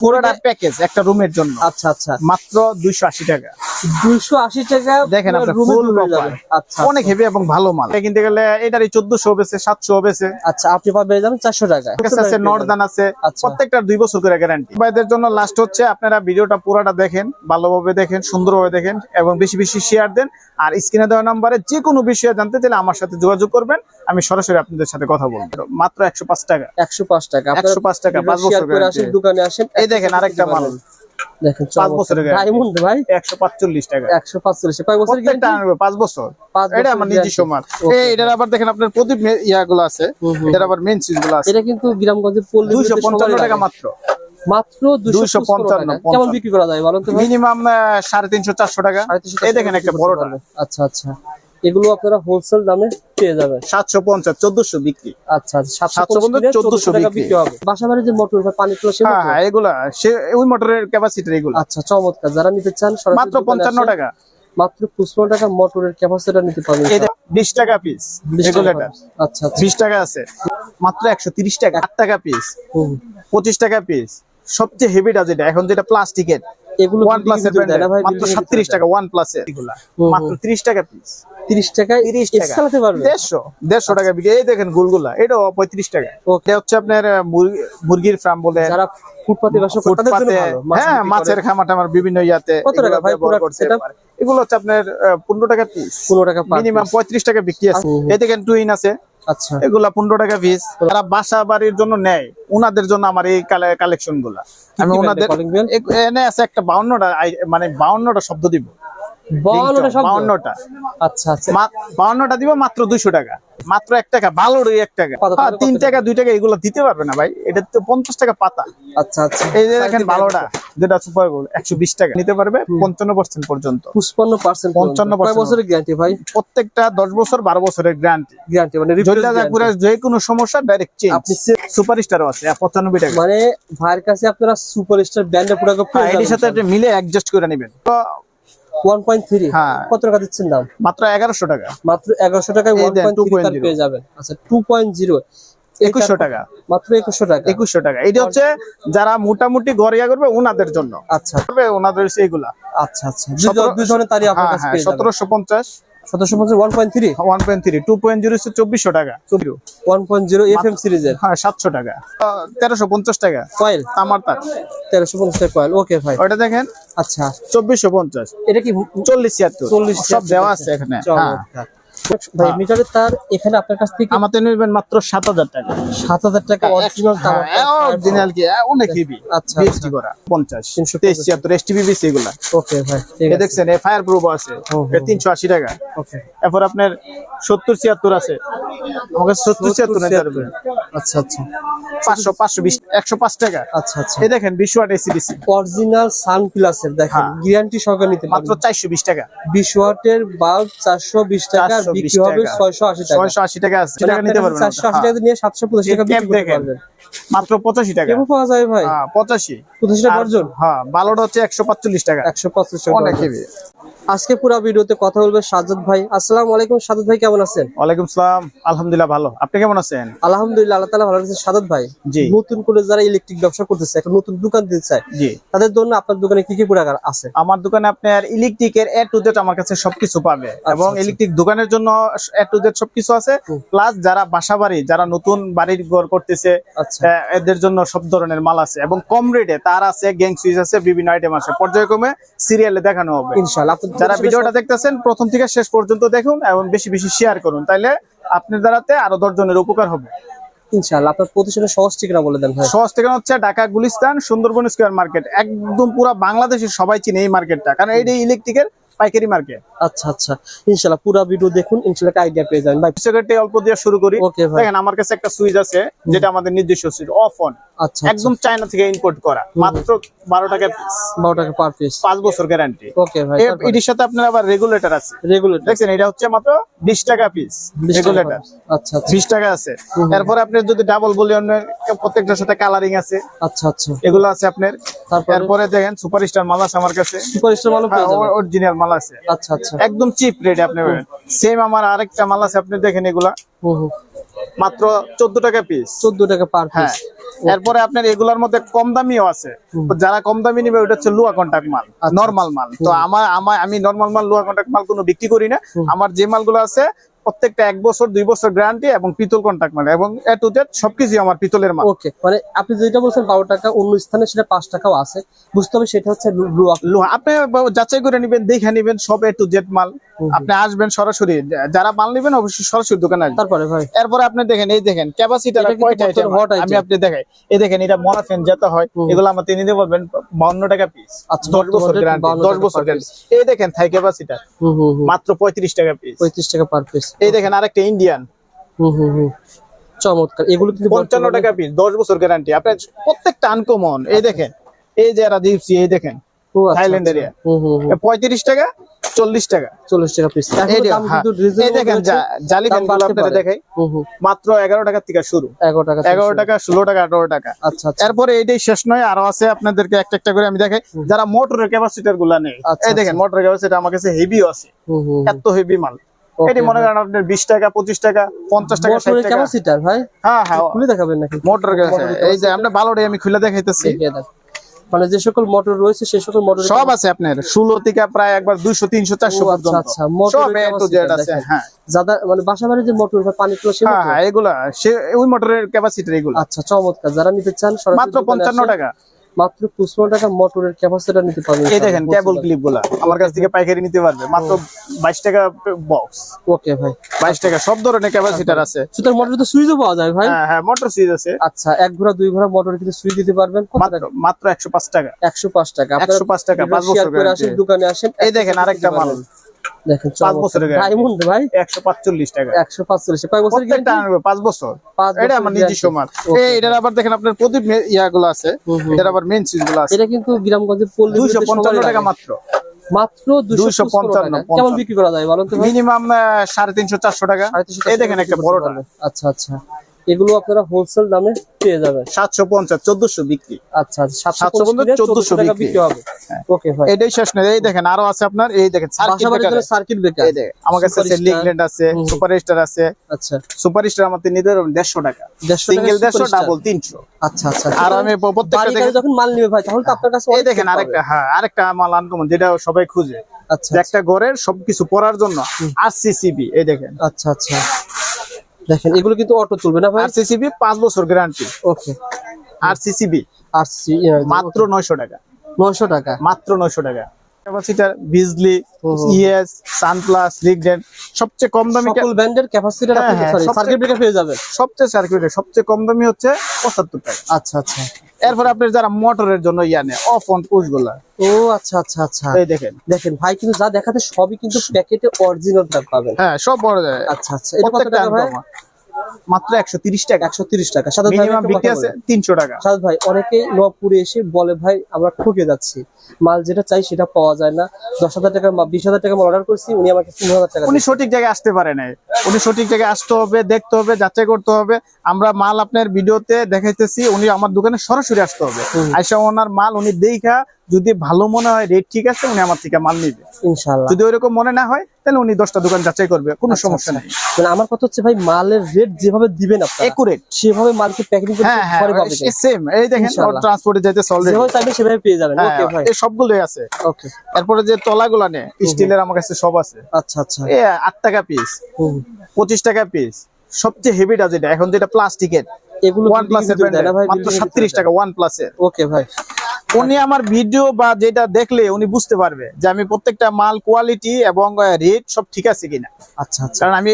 পুরোটা প্যাকেজ একটা রুমের জন্য। আচ্ছা আচ্ছা। মাত্র দুইশো আশি টাকা। দুইশো আশি টাকা দেখেন যাবে। আচ্ছা অনেক হেভি এবং ভালো মাল। কিনতে গেলে এটারই চোদ্দশো সাতশো আচ্ছা আপনি যাবেন চারশো টাকা আছে নর্দান আছে। আচ্ছা। প্রত্যেকটার দুই বছর করে গ্যারান্টি ভাইদের জন্য লাস্ট হচ্ছে আপনারা ভিডিওটা পুরোটা দেখেন ভালোভাবে দেখেন সুন্দরভাবে দেখেন এবং বেশি বেশি শেয়ার দেন। আর স্ক্রিনে দেওয়া নাম্বারে যে কোনো বিষয়ে জানতে চাইলে আমার সাথে যোগাযোগ করবেন। আমি সরাসরি আপনাদের সাথে কথা বলব। মাত্র একশো পাঁচ টাকা। একশো পাঁচ টাকা। আপনারা 105 টাকা, পাঁচ বছর দোকানে আসেন এই দেখেন আরেকটা মাল। দেখেন পাঁচ বছরের ডায়মন্ড ভাই একশো পাঁচচল্লিশ টাকা। একশো পাঁচচল্লিশ কয় বছর। পাঁচ বছর এটা আমার নিজস্ব মাল। এটার আবার দেখেন আপনার প্রদীপ ইয়াগুলো আছে। এটার আবার মেনগুলো আছে। এটা কিন্তু গ্রামগঞ্জের পল্লী দুইশো পঞ্চান্ন টাকা মাত্র। মাত্র দুশো 255 পঞ্চান্ন কেমন বিক্রি করা যায় বলুন তো মিনিমাম সাড়ে তিনশো চারশো টাকা। এই দেখেন একটা বড়টা আচ্ছা আচ্ছা। এগুলো আপনারা হোলসেল দামে পেয়ে যাবেন। সাতশো পঞ্চাশ চোদ্দশো বিক্রি। আচ্ছা আচ্ছা সাতশো পঞ্চাশ কিনে 1400 1400 টাকা বিক্রি। হবে। বাসা বাড়ির যে মোটর বা পানি তোলা সে হ্যাঁ? হ্যাঁ এগুলা সে ওই মোটরের ক্যাপাসিটি এগুলো। আচ্ছা চমৎকার। যারা নিতে চান মাত্র পঞ্চান্ন টাকা। মাত্র পঁচপন্ন টাকা মোটরের ক্যাপাসিটি নিতে পারবেন বিশ টাকা পিস 20 আচ্ছা আচ্ছা। বিশ টাকা আছে। মাত্র একশো তিরিশ টাকা আট টাকা পিস পঁচিশ টাকা পিস সবচেয়ে হেভিটা যেটা এখন যেটা প্লাস্টিকের এগুলো ওয়ান প্লাস মাত্র সাতত্রিশ টাকা ওয়ান প্লাস এর এগুলা মাত্র তিরিশ টাকা পিস তিরিশ টাকায় তিরিশ টাকা। চালাতে পারবে। দেড়শো দেড়শো টাকা বিক্রি। এই দেখেন গুলগুলা এটাও পঁয়ত্রিশ টাকা। এটা হচ্ছে আপনার মুরগি- মুরগির ফার্ম বলে যারা ফুটপাতে বাসা করে তাদের জন্য ফুটপাতে হ্যাঁ মাছের টামার বিভিন্ন ইয়াতে কত টাকা ভাই ব্যবহার পুরা করতে setup? পারে। এগুলো হচ্ছে আপনার পনেরো টাকা পিস পনেরো টাকা মিনিমাম পঁয়ত্রিশ টাকা বিক্রি আছে। হুম। এই দেখেন টুইন আছে। আচ্ছা। এগুলা পনেরো টাকা পিস যারা বাসা বাড়ির জন্য নেয় উনাদের জন্য আমার এই কালেকশনগুলা। আমি ওনাদের এনে আছে একটা বাউন্নটা মানে বাউন্নটা শব্দ দিব। বাউন্নটা? আচ্ছা আচ্ছা। বাউন্নটা দিব মাত্র দুইশো টাকা। মাত্র এক টাকা ভালোর এক টাকা। কত টাকা, হ্যাঁ, তিন টাকা দুই টাকা এগুলো দিতে পারবে না ভাই। এটা তো পঞ্চাশ টাকা পাতা। আচ্ছা আচ্ছা। এই যে দেখেন ভালোটা যেটা সুপার গোল একশো বিশ টাকা। নিতে পারবে পঞ্চান্ন পার্সেন্ট পর্যন্ত। পার্সেন্ট 55% বছরের গ্যারান্টি ভাই? প্রত্যেকটা দশ বছর বারো বছরের গ্যারান্টি গ্যারান্টি মানে যে কোনো সমস্যা ডাইরেক্ট চেঞ্জ আপনি সুপারস্টারও আছে পঁচানব্বই টাকা। মানে ভাইয়ের কাছে আপনারা সুপারস্টার ব্র্যান্ডের প্রোডাক্ট হ্যাঁ, সাথে মিলে অ্যাডজাস্ট করে নেবেন। হ্যাঁ। কত টাকা দিচ্ছেন দাম? মাত্র টাকা। মাত্র টাকায় এই ওয়ান দেন, পয়েন্ট থ্রি 2.0 পেয়ে যাবেন। আচ্ছা টু পয়েন্ট জিরো। একুশশো টাকা। মাত্র একুশশো টাকা। একুশশো টাকা। এটা হচ্ছে যারা মোটামুটি গড়িয়া করবে ওনাদের জন্য। আচ্ছা। ওনাদের সেগুলা আচ্ছা আচ্ছা। হ্যাঁ হ্যাঁ সতেরোশো পঞ্চাশ। সতেরোশো পঞ্চাশ one point three one point three two point zero চব্বিশশো টাকা। One point zero F M সিরিজের? হ্যাঁ সাতশো টাকা। তেরোশো পঞ্চাশ টাকা। কয়েল তামার তার তেরোশো পঞ্চাশ টাকা কয়েল ওকে ভাই ওটা দেখেন? আচ্ছা। চব্বিশশো পঞ্চাশ। এটা কি চল্লিশ ছিয়াত্তর। চল্লিশ সব দেওয়া আছে এখানে। হ্যাঁ। ভাই মিটারের তার এখানে আপনার কাছ থেকে আমাদের নেবেন মাত্র সাত হাজার টাকা। সাত হাজার টাকা অরিজিনাল তার অরিজিনাল কি? হ্যাঁ, অনেক হেভি আচ্ছা, বিএসটি করা পঞ্চাশ 350 তেইশ ছিয়াত্তর বিসি এগুলা। ওকে ভাই ঠিক আছে। দেখছেন এ ফায়ার প্রুফ আছে হুম, হুম। তিনশো আশি টাকা। ওকে। এরপর আপনার সত্তর ছিয়াত্তর আছে। আমাকে সত্তর ছিয়াত্তর নিতে পারবে আচ্ছা আচ্ছা। টাকা। আচ্ছা আচ্ছা। এই দেখেন ওয়াট এসিডিসি অরিজিনাল সান প্লাসের দেখেন হ্যাঁ। গ্যারান্টি সহকারে নিতে মাত্র পারবেন। চারশো বিশ টাকা। বিশ ওয়াটের বাল্ব চারশো বিশ টাকা 420 বিক্রি হবে টাকা। টাকা। আছে মানে টাকা নিতে পারবেন টাকা নিয়ে সাতশো পঁচাশি টাকা বিক্রি করতে পারবেন। মাত্র পঁচাশি টাকা। কেমন পাওয়া যায় ভাই? হ্যাঁ, পঁচাশি। পঁচাশি টাকা অর্জন? হ্যাঁ বালোটা হচ্ছে একশো পাঁচচল্লিশ টাকা। একশো পঁচাশ টাকা অনেক আজকে পুরো ভিডিওতে কথা বলবে সাজ্জাদ ভাই। আসসালামু আলাইকুম সাজ্জাদ ভাই কেমন আছেন? ওয়ালাইকুম সালাম আলহামদুলিল্লাহ ভালো। আপনি কেমন আছেন? আলহামদুলিল্লাহ আল্লাহ তালা ভালো আছে সাজ্জাদ ভাই জি। নতুন করে যারা ইলেকট্রিক ব্যবসা করতেছে একটা নতুন দোকান দিতে চায় জি। তাদের জন্য আপনার দোকানে কি কি প্রোডাক্ট আছে? আমার দোকানে আপনার ইলেকট্রিকের এ টু জেড আমার কাছে সবকিছু পাবে। এবং আচ্ছা। ইলেকট্রিক দোকানের জন্য এ টু জেড সবকিছু আছে। প্লাস যারা বাসা বাড়ি যারা নতুন বাড়ির ঘর করতেছে আচ্ছা। এদের জন্য সব ধরনের মাল আছে। এবং কম রেটে তার আছে গ্যাং সুইচ আছে বিভিন্ন আইটেম আছে। পর্যায়ক্রমে সিরিয়ালে দেখানো হবে। ইনশাআল্লাহ যারা ভিডিওটা দেখতেছেন প্রথম থেকে শেষ পর্যন্ত দেখুন এবং বেশি বেশি শেয়ার করুন। তাইলে আপনার দ্বারাতে আরও দশজনের উপকার হবে। ইনশাআল্লাহ আপনার প্রতিষ্ঠানের সহজ ঠিকানা বলে দেন সহজ ঠিকানা হচ্ছে ঢাকা গুলিস্তান সুন্দরবন স্কোয়ার মার্কেট। একদম পুরো বাংলাদেশের সবাই চিনে এই মার্কেটটা। কারণ এইটা ইলেকট্রিকের পাইকারি মার্কেট আচ্ছা আচ্ছা। ইনশাআল্লাহ পুরো ভিডিও দেখুন ইনশাআল্লাহ একটা আইডিয়া পেয়ে যাবেন। ভাই সেক্রেটারি অল্প দিয়ে শুরু করি। ওকে ভাই। দেখেন আমার কাছে একটা সুইচ আছে যেটা আমাদের নিজস্ব সুইচ অফ অন আচ্ছা একদম চায়না থেকে ইম্পোর্ট করা। মাত্র বারো টাকা পিস বারো টাকা পার পিস পাঁচ বছর গ্যারান্টি ওকে ভাই এটির সাথে আপনার আবার রেগুলেটর আছে। রেগুলেটর দেখছেন এটা হচ্ছে মাত্র বিশ টাকা পিস রেগুলেটর আচ্ছা আচ্ছা। বিশ টাকা আছে। এরপরে আপনার যদি ডাবল বলি অন্য- প্রত্যেকটার সাথে কালারিং আছে আচ্ছা আচ্ছা। এগুলো আছে আপনার। তারপরে? দেখেন সুপারস্টার মাল আছে আমার কাছে। সুপারস্টার যাবেন। অরিজিনাল মাল আছে। আচ্ছা আচ্ছা। একদম চিপ রেট আপনি সেম আমার আরেকটা মাল আছে আপনি দেখেন এগুলা। মাত্র চোদ্দ টাকা পিস চোদ্দ টাকা পার হ্যাঁ। পিস এরপরে আপনার এগুলার মধ্যে কম দামিও আছে। যারা কম দামি নেবে ওটা হচ্ছে লুয়া কন্টাক্ট মাল আচ্ছা। নরমাল মাল। তো আমার আমার আমি নরমাল মাল লুয়া কন্টাক্ট মাল কোনো বিক্রি করি না। আমার যে মালগুলো আছে প্রত্যেকটা এক বছর দুই বছর গ্যারান্টি এবং পিতল কন্টাক্ট মানে এবং এ টু জেড সবকিছু আমার পিতলের মাল। ওকে মানে আপনি যেটা বলছেন বারো টাকা অন্য স্থানে সেটা পাঁচ টাকাও আছে। বুঝতে হবে সেটা হচ্ছে লোহা আপনি যাচাই করে নিবেন দেখে নিবেন সব এ টু জেড মাল। আপনি আসবেন সরাসরি যারা মাল নেবেন অবশ্যই সরাসরি দোকানে আসবেন। তারপরে ভাই? এরপরে আপনি দেখেন এই দেখেন ক্যাপাসিটার কয়টা আমি আপনি দেখাই এই দেখেন এটা মনাফেন যেটা হয় এগুলো আমার তিনি দিয়ে বলবেন বাউন্ন টাকা পিস আচ্ছা, দশ বছর গ্যারান্টি 52 দশ বছর per গ্যারান্টি এই দেখেন থাই ক্যাপাসিটার হুম হুম হুম। মাত্র পঁয়ত্রিশ টাকা পিস পঁয়ত্রিশ টাকা পার পিস এই দেখেন আরেকটা ইন্ডিয়ান হুম হুম হুম। চমৎকার। এগুলো কিন্তু পঞ্চান্ন টাকা পিস দশ বছর গ্যারান্টি আপনার প্রত্যেকটা আনকমন এই দেখেন এই যে এরা দিচ্ছি এই দেখেন আচ্ছা, থাইল্যান্ডের আচ্ছা। পঁয়ত্রিশ টাকা চল্লিশ টাকা। চল্লিশ টাকা পিস এই যে, হ্যাঁ, দেখেন জালি আপনারা দেখাই। মাত্র এগারো টাকা থেকে শুরু। এগারো টাকা এগারো টাকা ষোলো টাকা আঠারো টাকা। আচ্ছা আচ্ছা। এরপরে এটাই শেষ নয় আরও আছে আপনাদেরকে একটা একটা করে আমি দেখাই। যারা মোটরের ক্যাপাসিটারগুলা নেই এই দেখেন মোটরের ক্যাপাসিটি আমার কাছে হেভিও আছে। এত হেভি মাল। এটি মনে করেন আপনার বিশ টাকা পঁচিশ টাকা পঞ্চাশ টাকা ক্যাপাসিটার ভাই? হ্যাঁ হ্যাঁ। খুলে দেখাবেন নাকি? মোটর এই যে আমরা ভালোটাই আমি খুলে দেখাইতেছি। মানে যে সকল মোটর রয়েছে সেই সকল মোটর সব আছে আপনার। ষোলো থেকে প্রায় একবার দুইশো তিনশো চারশো আচ্ছা, পর্যন্ত। আচ্ছা, জেড আছে হ্যাঁ। যাদের মানে বাসা বাড়ির যে মোটর বা পানি তোলা হ্যাঁ হ্যাঁ এগুলা সে ওই মোটরের ক্যাপাসিটি এগুলো। আচ্ছা চমৎকার। যারা নিতে চান মাত্র পঞ্চান্ন টাকা। মাত্র পঁচপন্ন টাকা মোটরের ক্যাপাসিটার নিতে পারবেন এই দেখেন কেবল ক্লিপগুলা আমার কাছ থেকে পাইকারি নিতে পারবে মাত্র বাইশ টাকা বক্স ওকে ভাই। বাইশ টাকা সব ধরনের ক্যাপাসিটার আছে। সুতরাং মোটর তো সুইচও পাওয়া যায় ভাই? হ্যাঁ হ্যাঁ মোটর সুইচ আছে। আচ্ছা এক ঘোড়া দুই ঘোড়া মোটর কিন্তু সুইচ দিতে পারবেন। মাত্র মাত্র একশো পাঁচ টাকা। একশো পাঁচ টাকা। একশো পাঁচ টাকা পাঁচ বছর করে আসেন দোকানে আসেন এই দেখেন আরেকটা মাল। দেখেন পাঁচ বছরের ডায়মন্ড ভাই। একশো পাঁচচল্লিশ টাকা। একশো পাঁচচল্লিশ। কয় বছর পাঁচ বছর। এটা আমার নিজস্ব মাল। এটার আবার দেখেন আপনার প্রদীপ ইয়াগুলো আছে। এটার আবার মেন সুইচগুলো আছে। এটা কিন্তু গ্রামগঞ্জের পল্লী দুইশো পঞ্চান্ন টাকা মাত্র। মাত্র দুইশো 255 পঞ্চান্ন কেমন বিক্রি করা যায় বলুন তো মিনিমাম সাড়ে তিনশো চারশো টাকা। এই দেখেন একটা বড় আচ্ছা আচ্ছা। এগুলো আপনারা হোলসেল দামে পেয়ে যাবেন। সাতশো পঞ্চাশ চোদ্দশো বিক্রি। আচ্ছা আচ্ছা সাতশো পঞ্চাশ টাকা, 1400 1400 টাকা বিক্রি। হবে। ওকে ভাই। এটাই শেষ নয় এই দেখেন আরও আছে আপনার এই দেখেন সার্কিট ব্রেকার এই দেখেন আমার কাছে আছে। লিগল্যান্ড আছে সুপার স্টার আছে। আচ্ছা। সুপার স্টার আমার দেড়শো টাকা। 150 টাকা সিঙ্গেল দেড়শো ডাবল তিনশো। আচ্ছা আচ্ছা। আর আমি প্রত্যেকটা দেখেন যখন মাল নিবে ভাই তাহলে তো আপনার কাছে এই দেখেন আরেকটা। হ্যাঁ আরেকটা মাল আনকমন যেটা সবাই খুঁজে। আচ্ছা একটা ঘরের সবকিছু পড়ার জন্য আরসিসিবি এই দেখেন। আচ্ছা আচ্ছা। দেখেন এগুলো কিন্তু অটো চলবে না ভাই? আরসিসিবি পাঁচ বছর গ্যারান্টি ওকে আরসিসিবি আরসি মাত্র নয়শো টাকা। নয়শো টাকা। মাত্র নয়শো টাকা। ক্যাপাসিটার বিজলি। ইএস সানপ্লাস রিগডেন সবচেয়ে কম দামি সকল ব্র্যান্ডের ক্যাপাসিটার হ্যাঁ, আপনি হ্যাঁ, সরি সার্কিট ব্রেকার পেয়ে যাবেন। সবচেয়ে সার্কিটের সবচেয়ে কম দামি হচ্ছে পঁচাত্তর টাকা। আচ্ছা আচ্ছা। এরপর আপনার যারা মোটরের জন্য ইয়া নেয় অফ অন পুশগুলা। ও আচ্ছা আচ্ছা আচ্ছা। এই দেখেন। দেখেন ভাই কিন্তু যা দেখাতে সবই কিন্তু প্যাকেটে অরিজিনালটা পাবেন। হ্যাঁ সব বড় যায় আচ্ছা আচ্ছা। এটা কত টাকা ভাই। মাত্র একশো তিরিশ টাকা একশো তিরিশ টাকা। সাদা ভাই মিনিমাম বিক্রি আছে তিনশো টাকা। সাদ ভাই অনেকেই নবপুরে এসে বলে ভাই আমরা ঠকে যাচ্ছি। মাল যেটা চাই সেটা পাওয়া যায় না। দশ হাজার টাকা বিশ হাজার টাকা মাল অর্ডার করছি উনি আমাকে তিন হাজার টাকা উনি সঠিক জায়গায় আসতে পারে নাই। উনি সঠিক জায়গায় আসতে হবে দেখতে হবে যাচাই করতে হবে। আমরা মাল আপনার ভিডিওতে দেখাইতেছি উনি আমার দোকানে সরাসরি আসতে হবে। আইসা ওনার মাল উনি দেখা যদি ভালো মনে হয় রেট ঠিক আছে উনি আমার থেকে মাল নিবে। যদি ওইরকম মনে না হয় তাহলে উনি দশটা দোকান যাচাই করবে কোনো আচ্ছা, সমস্যা আচ্ছা। নেই। আমার কথা হচ্ছে ভাই মালের রেট যেভাবে দিবেন আপনারা একুরেট সেভাবে মালকে প্যাকেটিং করে হ্যাঁ হ্যাঁ সেম এই দেখেন। ট্রান্সপোর্টে অলরেডি যেভাবে চাইবে সেভাবে পেয়ে যাবেন। ওকে ভাই। এই সবগুলোই আছে। ওকে এরপরে যে তলাগুলা নে স্টিলের আমার কাছে সব আছে। আচ্ছা আচ্ছা। এ আট টাকা পিস। পঁচিশ টাকা পিস সবচেয়ে হেভিটা যেটা এখন যেটা প্লাস্টিকের এগুলো ওয়ান মাত্র সাতত্রিশ টাকা ওকে ভাই। উনি আমার ভিডিও বা যেটা দেখলে উনি বুঝতে পারবে যে আমি প্রত্যেকটা মাল কোয়ালিটি এবং রেট সব ঠিক আছে কিনা। আচ্ছা আচ্ছা। কারণ আমি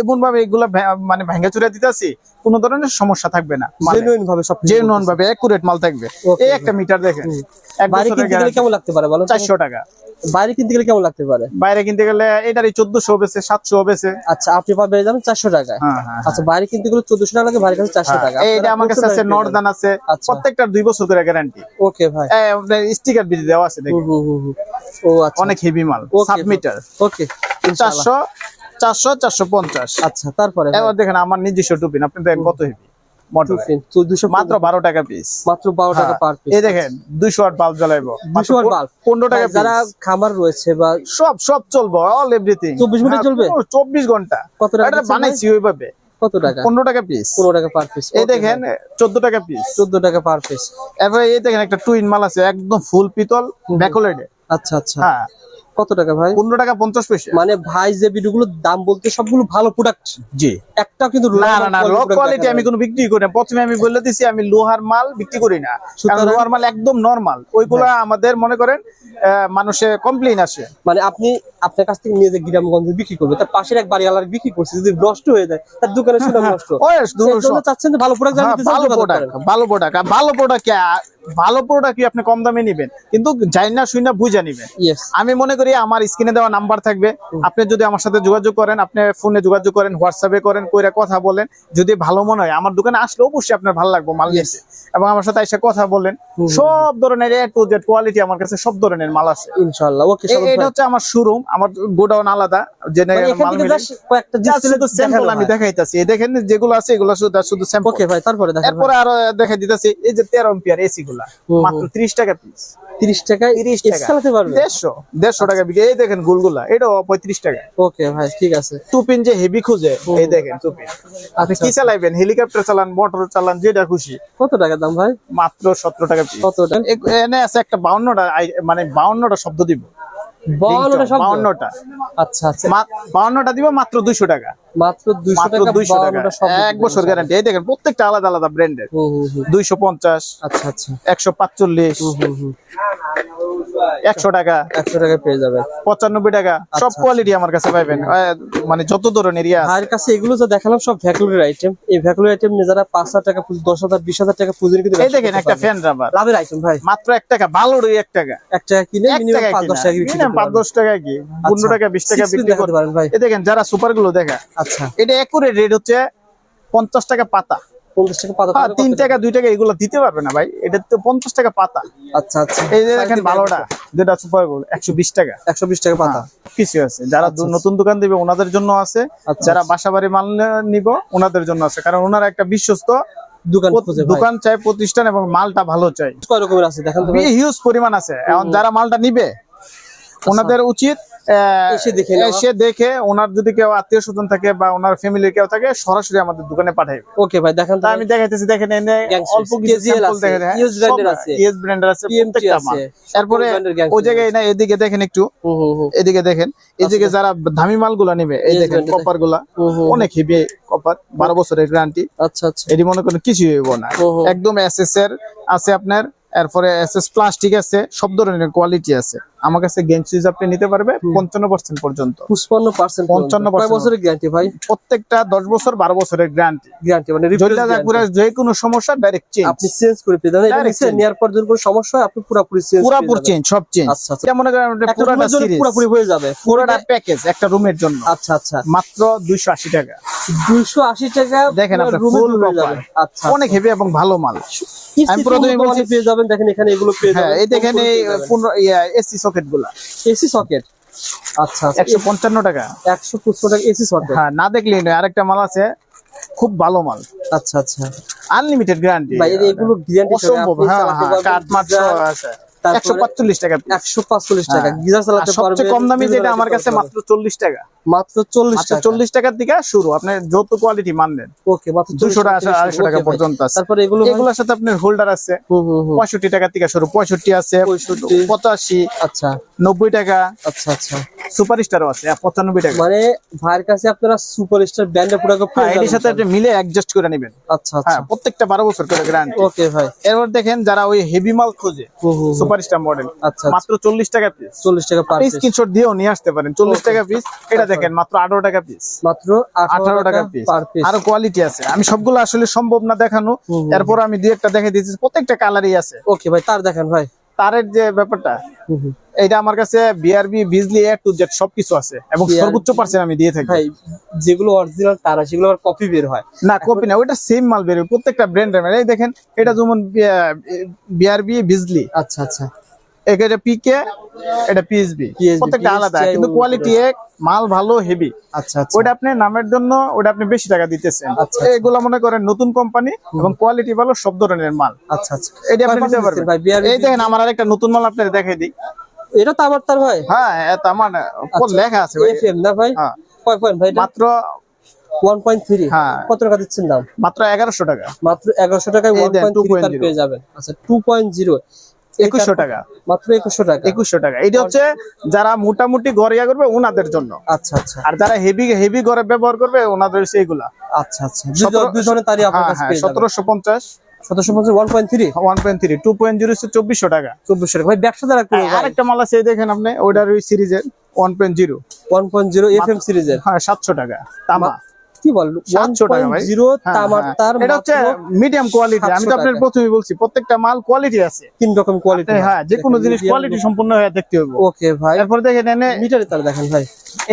এমন ভাবে এগুলো মানে ভেঙে চুরে দিতেছি কোনো ধরনের সমস্যা থাকবে না। জেনুইন ভাবে সব যে নন ভাবে একুরেট মাল থাকবে। এই একটা মিটার দেখেন। বাইরে কিনতে গেলে কেমন লাগতে পারে বলো তো? চারশো টাকা। বাইরে কিনতে গেলে কেমন লাগতে পারে? বাইরে কিনতে গেলে এটারই চোদ্দশো হবেছে সাতশো হবেছে আচ্ছা আপনি পাবে যাবেন চারশো টাকায়। হ্যাঁ হ্যাঁ আচ্ছা বাইরে কিনতে গেলে চোদ্দশো টাকা লাগে বাইরের কাছে চারশো টাকা। হ্যাঁ, এইটা আমার কাছে আছে নর্দান আছে। আচ্ছা। প্রত্যেকটার দুই বছর করে গ্যারান্টি ওকে ভাই। স্টিকার বিধি দেওয়া আছে দেখুন। ও আচ্ছা অনেক হেভি মাল Okay, সাত মিটার ওকে চারশো চারশো চারশো পঞ্চাশ। আচ্ছা তারপরে এবার দেখেন আমার নিজস্ব টুপিন আপনি দেখেন কত হেভি মাত্র বারো টাকা পিস মাত্র বারো টাকা পার পিস এই দেখেন দুইশো আট বাল্ব জ্বালাইবো। দুশো আর বাল্ব পনেরো টাকা যারা খামার রয়েছে বা সব সব চলবো অল এভরিথিং 24 ঘণ্টা চলবে? চব্বিশ ঘণ্টা। কত টাকা এটা দিচ্ছেন ভাই? বানাইছি ওইভাবে। কত টাকা? পনেরো টাকা পিস পনেরো টাকা পার পিস এই দেখেন চোদ্দ টাকা পিস চোদ্দ টাকা পার পিস এরপরে এই দেখেন একটা টুইন মাল আছে একদম ফুল পিতল ব্যাকোলেডে আচ্ছা আচ্ছা। হ্যাঁ। কত টাকা ভাই? পনেরো টাকা পঞ্চাশ পয়সা। মানে ভাই যে ভিডিওগুলোর দাম বলতে সবগুলো ভালো প্রোডাক্ট জি। একটাও কিন্তু না না না লো কোয়ালিটি আমি। কোনো বিক্রি করি না। প্রথমে আমি বলে দিছি আমি লোহার মাল বিক্রি করি না। কারণ লোহার মাল একদম নরমাল ওইগুলা আমাদের মনে করেন মানুষে কমপ্লেইন আসে। মানে আপনি আপনার কাছ থেকে নিয়ে যে গ্রামগঞ্জে বিক্রি করবে তার পাশের এক বাড়ি আলার বিক্রি করছে যদি নষ্ট হয়ে যায় তার দোকানের সুনাম নষ্ট। ওই এর দুশো জন্য চাচ্ছেন যে ভালো প্রোডাক্ট হ্যাঁ, ভালো প্রোডাক্ট ভালো প্রোডাক্ট ভালো প্রোডাক্ট ভালো প্রোডাক্ট আপনি কম দামে নিবেন? কিন্তু যাই না শুই না বুঝে নিবেন। আমি মনে করি আমার স্ক্রিনে দেওয়া নাম্বার থাকবে। আপনি যদি আমার সাথে যোগাযোগ করেন আপনি ফোনে যোগাযোগ করেন হোয়াটসঅ্যাপে করেন কইরা কথা বলেন। যদি ভালো মনে হয় আমার দোকানে আসলে অবশ্যই আপনার ভালো লাগবে মাল এবং আমার সাথে এসে কথা বলেন। সব ধরনের এ টু জেড কোয়ালিটি আমার কাছে সব ধরনের মাল আছে। ইনশাআল্লাহ ওকে এটা হচ্ছে আমার শোরুম আমার গোডাউন আলাদা যে মানে মাল মিলে কয়েকটা শুধু স্যাম্পল আমি দেখাইতাছি। এই দেখেন যেগুলো আছে এগুলো শুধু শুধু স্যাম্পল ওকে ভাই তারপরে দেখেন এরপরে আরও দেখা দিতেছি এই যে এসি গুলা মাত্র ত্রিশ টাকা পিস 30 30 টাকা। চালাতে পারবে? দেড়শো দেড়শো টাকা বিঘে এই দেখেন গুলগুলা এটাও পঁয়ত্রিশ টাকা। ওকে ভাই ঠিক আছে। টুপিন যে হেভি খুঁজে এই দেখেন টুপিন আপনি কি চালাইবেন? হেলিকপ্টার চালান মোটর চালান যেটা খুশি। কত টাকা দাম ভাই? মাত্র সতেরো টাকা পিস এনে আছে একটা বাউন্নটা মানে বাউন্নটা শব্দ দিব। বাউন্নটা আচ্ছা আচ্ছা। বাউন্নটা দিব মাত্র দুইশো টাকা। মাত্র 200 মাত্র টাকা দুইশো টাকা। এক বছর গ্যারান্টি এই দেখেন প্রত্যেকটা আলাদা আলাদা ব্র্যান্ডের দুইশো পঞ্চাশ আচ্ছা আচ্ছা। একশো পাঁচচল্লিশ। একশো টাকা। 100 টাকা পেয়ে যাবে। পঁচানব্বই টাকা। সব আচ্ছা, কোয়ালিটি আমার কাছে পাইবেন। মানে যত ধরনের ইয়া। ভাইয়ের কাছে এগুলো যা দেখালাম সব ভ্যাকুলারি আইটেম এই ভ্যাকুলারি আইটেম নিয়ে যারা পাঁচ হাজার টাকা পুঁজি দশ হাজার বিশ হাজার টাকা পুঁজি কিন্তু এই দেখেন একটা ফ্যান রাবার লাভের আইটেম ভাই। মাত্র এক টাকা ভালোরই এক টাকা। এক টাকা কিনে মিনিমাম পাঁচ দশ টাকা বিক্রি পাঁচ দশ টাকা কি? পনেরো টাকা বিশ টাকা বিক্রি করতে পারেন ভাই। এই দেখেন যারা সুপারগুলো দেখা আচ্ছা। এটা একুরেট রেট হচ্ছে পঞ্চাশ টাকা পাতা। পঞ্চাশ টাকা পাতা হ্যাঁ তিন টাকা দুই টাকা এগুলো দিতে পারবে না ভাই। এটা তো পঞ্চাশ টাকা পাতা। আচ্ছা আচ্ছা। এই যে দেখেন ভালোটা যেটা সুপার একশো বিশ টাকা। একশো বিশ টাকা পাতা। কিছু আছে। যারা নতুন দোকান দিবে ওনাদের জন্য আছে। আচ্ছা, যারা বাসা বাড়ি মাল নিব ওনাদের জন্য আছে। কারণ ওনারা একটা বিশ্বস্ত দোকান দোকান চাই প্রতিষ্ঠান এবং মালটা ভালো চাই কয় রকমের আছে? দেখেন হিউজ পরিমাণ আছে। এখন যারা মালটা নিবে ওনাদের উচিত এসে দেখে ওনার যদি কেউ আত্মীয় স্বজন থাকে বা ওনার ফ্যামিলির কেউ থাকে সরাসরি আমাদের দোকানে পাঠাইবে ওকে ভাই দেখেন আমি দেখাইতেছি দেখেন অল্প হ্যাঁ, ব্র্যান্ডের আছে। এরপরে ওই জায়গায় না এদিকে দেখেন একটু। এদিকে দেখেন এদিকে যারা দামি মালগুলা নিবে এই দেখেন কপারগুলা অনেক হেভি কপার বারো বছরের গ্যারান্টি আচ্ছা আচ্ছা। এটি মনে করেন কিছুই হইব না। হুম হুম। একদম এসএস এর আছে আপনার এরপরে এসএস প্লাস্টিক আছে সব ধরনের কোয়ালিটি আছে। আমার কাছে গেঞ্জ সুইচ আপনি নিতে পারবে পঞ্চান্ন পার্সেন্ট পর্যন্ত। পঁচপান্ন পার্সেন্ট 55% বছরের গ্যারান্টি ভাই? প্রত্যেকটা দশ বছর বারো বছরের গ্যারান্টি গ্যারান্টি মানে যে কোনো সমস্যা ডাইরেক্ট চেঞ্জ আপনি চেঞ্জ করে পেয়ে। নেওয়ার পর যদি কোনো সমস্যা আপনি পুরোপুরি চেঞ্জ পুরাপুর চেঞ্জ সব চেঞ্জ আচ্ছা, আচ্ছা। মনে করেন পুরাটা সিরিজ পুরোপুরি হয়ে যাবে। পুরোটা প্যাকেজ একটা রুমের জন্য। আচ্ছা আচ্ছা। মাত্র দুইশো আশি টাকা। দুইশো আশি টাকা দেখেন আপনার ফুল আচ্ছা অনেক হেভি এবং ভালো মাল। আমি প্রথমে বলছি- পেয়ে যাবেন। দেখেন এখানে এগুলো পেয়ে হ্যাঁ যাবেন। এই দেখেন এই পনেরো এসি সকেটগুলা এসি সকেট। আচ্ছা একশো পঞ্চান্ন টাকা। একশো পঁচপন্ন টাকা এসি সকেট? হ্যাঁ না দেখলেই নয় আরেকটা মাল আছে খুব ভালো মাল। আচ্ছা আচ্ছা। আনলিমিটেড গ্যারান্টি ভাই এগুলো গ্যারান্টি হ্যাঁ কাঠ মাত্র আছে। তারপরে- একশো পাঁচচল্লিশ টাকা হ্যাঁ। গিজার চালাতে পারবেন সবচেয়ে কম দামি যেটা আমার কাছে মাত্র চল্লিশ টাকা। মাত্র চল্লিশ টাকা। চল্লিশ টাকার দিকে শুরু। আপনি যত কোয়ালিটি মানবেন ওকে মাত্র দুশো টাকা টাকা আড়াইশো টাকা পর্যন্ত আছে। তারপরে এগুলো এগুলোর সাথে আপনার হোল্ডার আছে। হুম হুম হুম। পঁয়ষট্টি টাকা থেকে শুরু। পঁয়ষট্টি আছে। 65 পঁচাশি। আচ্ছা। নব্বই টাকা। আচ্ছা আচ্ছা। সুপার আছে। পঁচানব্বই টাকা। মানে ভাইয়ের কাছে আপনারা সুপারস্টার ব্র্যান্ডের প্রোডাক্ট পেয়ে এটির সাথে আপনি মিলে অ্যাডজাস্ট করে নেবেন। আচ্ছা আচ্ছা। হ্যাঁ প্রত্যেকটা বারো বছর করে গ্যারান্টি ওকে ভাই। এরপর দেখেন যারা ওই হেভি মাল খোঁজে মডেল আচ্ছা মাত্র চল্লিশ টাকা পিস চল্লিশ টাকা স্ক্রিনশট দিয়েও নিয়ে আসতে পারেন। চল্লিশ টাকা পিস এটা দেখেন মাত্র আঠারো টাকা পিস মাত্র আঠারো টাকা পিস আরও কোয়ালিটি আছে। আমি সবগুলো আসলে সম্ভব না দেখানো। এরপর আমি দু একটা দেখে দিয়েছি। প্রত্যেকটা কালারই আছে। ওকে ভাই তার দেখেন ভাই। তারের যে ব্যাপারটা। এটা আমার কাছে BRB Bijli A to Z সবকিছু আছে এবং সর্বোচ্চ পার্সেন্ট আমি দিয়ে থাকি। ভাই যেগুলো অরিজিনাল তার সেগুলো আবার কপি বের হয়। না কপি না ওটা সেম মাল বের হয় প্রত্যেকটা ব্র্যান্ডের মানে এই দেখেন এটা যেমন বিআরবি বিজলি আচ্ছা আচ্ছা। এটা পিকে এটা পিএসবি প্রত্যেকটা আলাদা কিন্তু কোয়ালিটি এক মাল ভালো হেভি আচ্ছা আচ্ছা। ওইটা আপনি নামের জন্য ওটা আপনি বেশি টাকা দিতেছেন। আচ্ছা, এগুলো মনে করেন নতুন কোম্পানি এবং কোয়ালিটি ভালো সব ধরনের মাল। আচ্ছা আচ্ছা। এটা আপনি নিতে পারবেন। ভাই এই দেখেন আমার আরেকটা নতুন মাল আপনাদের দেখাই দিই। এটা তো আবার তার ভাই? হ্যাঁ এটা আমার আচ্ছা। লেখা আছে এফএম না ভাই? হ্যাঁ। কয় পয়েন্ট ভাই মাত্র হ্যাঁ। কত টাকা দিচ্ছেন দাম? মাত্র এগারোশো টাকা। মাত্র এগারোশো টাকায় এই ওয়ান দেন, পয়েন্ট থ্রি 2.0 পেয়ে যাবেন। আচ্ছা টু পয়েন্ট জিরো একুশশো টাকা। মাত্র একুশশো টাকা। একুশশো টাকা। এটা হচ্ছে যারা মোটামুটি গড়িয়া করবে ওনাদের জন্য। আচ্ছা আচ্ছা। আর যারা হেভি হেভি ব্যবহার করবে ওনাদের হচ্ছে এগুলা। আচ্ছা আচ্ছা। হ্যাঁ হ্যাঁ সতেরোশো পঞ্চাশ। সতেরোশো পঞ্চাশ one point three one point three two point zero চব্বিশশো টাকা। চব্বিশশো টাকা। ভাই ব্যবসা দ্বারা করব আরেকটা মাল আছে দেখেন আপনি ওইটার ওই সিরিজের one point zero one point zero F M সিরিজের। হ্যাঁ সাতশো টাকা তামা। কি বল? 700 টাকা ভাই। জিরো তামার। তার এটা হচ্ছে মিডিয়াম কোয়ালিটি আমি তো 700 আপনার প্রথমে বলছি প্রত্যেকটা মাল কোয়ালিটি আছে। তিন রকম কোয়ালিটি হ্যাঁ যে কোনো জিনিস কোয়ালিটি সম্পূর্ণ হয়ে দেখতে হবে। ওকে ভাই। এরপর দেখেন এনে মিটারে তার দেখেন ভাই।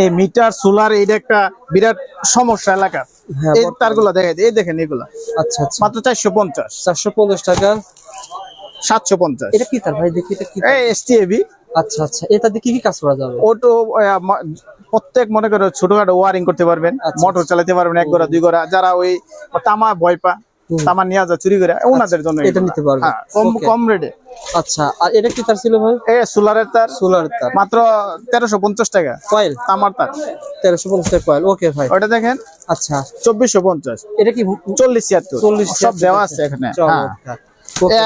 এই মিটার সোলার এইটা একটা বিরাট সমস্যা এলাকার। হ্যাঁ এই। তারগুলো দেখেন এই দেখেন এগুলা। আচ্ছা আচ্ছা। মাত্র চারশো পঞ্চাশ। চারশো পঞ্চাশ টাকা। সাতশো পঞ্চাশ। এটা কি তার ভাই? দেখি এটা কি এই এসটিএবি আচ্ছা আচ্ছা। এটা দিয়ে কি কি কাজ করা যাবে? আহ, প্রত্যেক মনে করো ছোটখাটো ওয়ারিং করতে পারবেন আচ্ছা, মোটর চালাতে পারবেন এক গোড়া দুই গোড়া যারা ওই তামা ভয় পা তামা নিয়ে যা চুরি করে ওনাদের জন্য এটা নিতে পারবে। হ্যাঁ, কম. কম রেটে আচ্ছা আর এটা কি তার ছিল ভাই? এই সোলারের তার। সোলার তার। মাত্র তেরোশো পঞ্চাশ টাকা। কয়েল? তামার তার। তেরোশো পঞ্চাশ টাকা কয়েল। ওকে ভাই। ওটা দেখেন। আচ্ছা। চব্বিশশো পঞ্চাশ। এটা কি চল্লিশ ছিয়াত্তর। চল্লিশ সব দেওয়া আছে এখানে। হ্যাঁ। এ,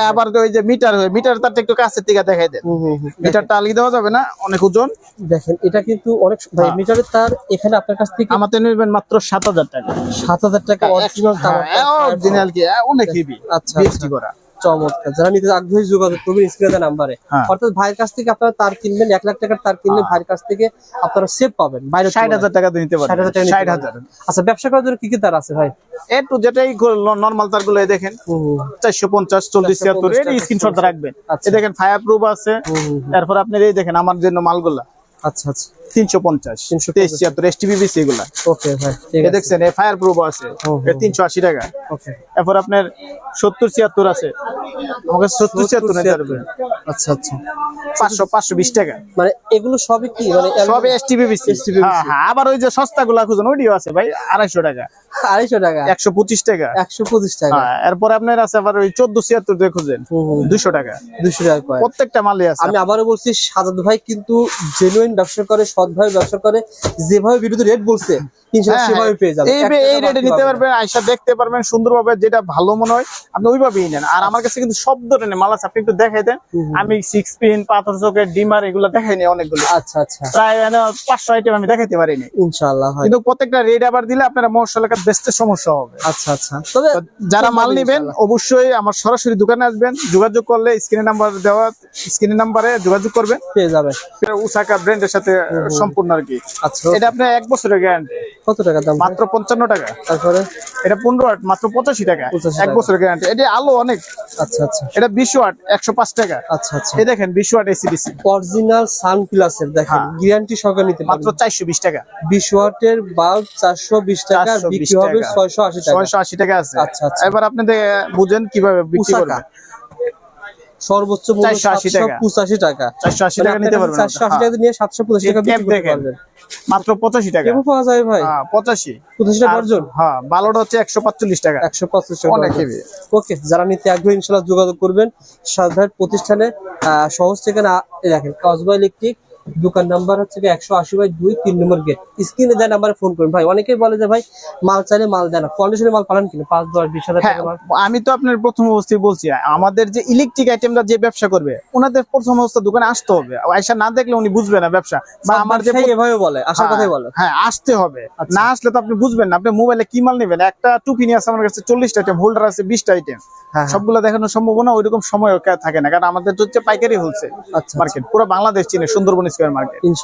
আবার ওই যে মিটার মিটার তারটা একটু কাছের থেকে দেখাই দেন। মিটার টা। আলিয়ে দেওয়া যাবে না অনেক ওজন। দেখেন এটা কিন্তু অনেক ভাই হ্যাঁ। মিটারের তার এখানে আপনার কাছ থেকে আমাদের নেবেন মাত্র সাত হাজার টাকা। সাত হাজার টাকা অরিজিনাল তার। অরিজিনাল কি? হ্যাঁ, অনেক হেভি আচ্ছা আচ্ছা। করা। চমৎকার। যারা নিতে আগ্রহী যোগাযোগ করবেন স্ক্রিনে নাম্বারে। হ্যাঁ। অর্থাৎ ভাইয়ের কাছ থেকে আপনারা তার কিনবেন এক লাখ টাকার তার কিনলে ভাইয়ের কাছ থেকে আপনারা সেভ পাবেন বাইরে ষাট হাজার টাকা নিতে ষাট পারবেন হাজার ষাট হাজার। আচ্ছা ব্যবসা করার জন্য কি কি তার আছে ভাই? একটু যেটাই নর্মাল তারগুলো দেখেন। চারশো পঞ্চাশ চল্লিশ 450 ছিয়াত্তর এর স্ক্রিনশট রাখবেন। আচ্ছা। দেখেন ফায়ার প্রুফ আছে। তারপর আপনার এই দেখেন আমার জন্য মালগুলা। আচ্ছা আচ্ছা। তিনশো পঞ্চাশ তেইশ ছিয়াত্তর এস টিভিবিসি এগুলা। ওকে ভাই ঠিক এ আছে। দেখছেন ফায়ার প্রুফ আছে হুম, হুম। তিনশো আশি টাকা। এরপর আপনার সত্তর ছিয়াত্তর আছে। আমাকে সত্তর ছিয়াত্তর নিতে পারবেন আচ্ছা আচ্ছা। পাঁচশো পাঁচশো বিশ টাকা। মানে এগুলো সবই কি? মানে সব এস টিভিবিসি STVBC হ্যাঁ হ্যাঁ আবার ওই যে সস্তা গুলা খুঁজুন ওইটিও আছে ভাই আড়াইশো টাকা। আড়াইশো টাকা? একশো পঁচিশ টাকা। একশো পঁচিশ টাকা। হ্যাঁ এরপর আপনার আছে আবার ওই চোদ্দ ছিয়াত্তর দিয়ে খুঁজেন। দুশো টাকা। দুশো টাকা প্রত্যেকটা মালে আছে। আমি আবারও বলছি সাজাদ ভাই কিন্তু জেনুইন ব্যবসা করে সৎ ভাবে ব্যবসা করে যেভাবে ভিডিওতে রেট বলছে হ্যাঁ, সেভাবে পেয়ে যাবেন এই এক এই টাকা রেটে নিতে পারবেন আইসা দেখতে পারবেন সুন্দরভাবে যেটা ভালো মনে হয় আপনি ওইভাবেই নেন। আর আমার কাছে কিন্তু সব ধরনের মাল আছে আপনি একটু দেখাই দেন। হুম, হুম। আমি সিক্স পিন পাথর চোখের ডিমার এগুলো দেখাই নি অনেকগুলো। আচ্ছা আচ্ছা। প্রায় মানে পাঁচশো আইটেম আমি দেখাইতে পারিনি। ইনশাআল্লাহ কিন্তু প্রত্যেকটা রেট আবার দিলে আপনারা মহর্ষ এলাকার সমস্যা হবে। আচ্ছা আচ্ছা। তবে যারা মাল নেবেন অবশ্যই আমার সরাসরি দোকানে আসবেন যোগাযোগ করলে স্ক্রিনে নাম্বার দেওয়া স্ক্রিনে নাম্বারে যোগাযোগ করবেন। পেয়ে যাবেন। উসাকা ব্র্যান্ডের সাথে সম্পূর্ণ আর কি। আচ্ছা। এটা আপনার এক বছরের গ্যারান্টি কত টাকা দাম? মাত্র পঞ্চান্ন টাকা। তারপরে? এটা পনেরো আট মাত্র পঁচাশি টাকা। এক বছরের গ্যারান্টি এটা আলো অনেক। আচ্ছা আচ্ছা। এটা বিশ ওয়াট একশো পাঁচ টাকা। আচ্ছা আচ্ছা। এই দেখেন বিশ ওয়াট এসিডিসি অরিজিনাল সান প্লাসের দেখেন হ্যাঁ। গ্যারান্টি সহকারে নিতে মাত্র চারশো বিশ টাকা। বিশ ওয়াটের বাল্ব চারশো বিশ টাকা বিক্রি হবে ছয়শো আশি টাকা। ছয়শো আশি টাকা আছে। আচ্ছা, আচ্ছা। এবার আপনি বুঝেন কীভাবে বিক্রি। করবেন। সর্বোচ্চ মূল্য 480 সাতশো টাকা। পঁচাশি টাকা। চারশো আশি মানে টাকা নিতে পারবেন চারশো আশি হ্যাঁ। টাকা দিয়ে সাতশো পঁচাশি টাকা। পারবেন। মাত্র পঁচাশি টাকা। কেমন পাওয়া যায় ভাই? হ্যাঁ পঁচাশি। পঁচাশি টাকা অর্জন? হ্যাঁ হচ্ছে একশো পাঁচচল্লিশ টাকা। একশো পঁচাশ টাকা ওকে যারা নিতে আগ্রহী ইনশাল্লাহ যোগাযোগ করবেন। সাধারণ প্রতিষ্ঠানে আহ, সহজ ঠিকানা দেখেন কসবা ইলেকট্রিক দোকান নাম্বার হচ্ছে একশো আশি বাই দুই তিন নম্বর গেট। স্ক্রিনে দেয় নাম্বারে ফোন করুন। ভাই অনেকেই বলে যে ভাই মাল চাইলে মাল দেয় না। কন্ডিশনে মাল পালান কিনা? পাঁচ দশ বিশ হাজার হ্যাঁ টাকা আমি তো আপনার প্রথম অবস্থায় বলছি। আমাদের যে ইলেকট্রিক আইটেমটা যে ব্যবসা করবে ওনাদের প্রথম অবস্থা দোকানে আসতে হবে। আয়সা না দেখলে উনি বুঝবে না ব্যবসা। বা আমার যে এভাবে বলে আসার কথাই বলে। হ্যাঁ আসতে হবে। আচ্ছা। না আসলে তো আপনি বুঝবেন না। আপনি মোবাইলে কি মাল নেবেন? একটা টুপি নিয়ে আছে আমার কাছে চল্লিশটা আইটেম হোল্ডার আছে বিশটা আইটেম হ্যাঁ, হ্যাঁ। সবগুলো দেখানোর সম্ভাবনা ওইরকম সময় থাকে না। কারণ আমাদের তো হচ্ছে পাইকারি হচ্ছে আচ্ছা মার্কেট পুরো বাংলাদেশ চিনে সুন্দরবন স্কোয়ার মার্কেট ইনশাল্লাহ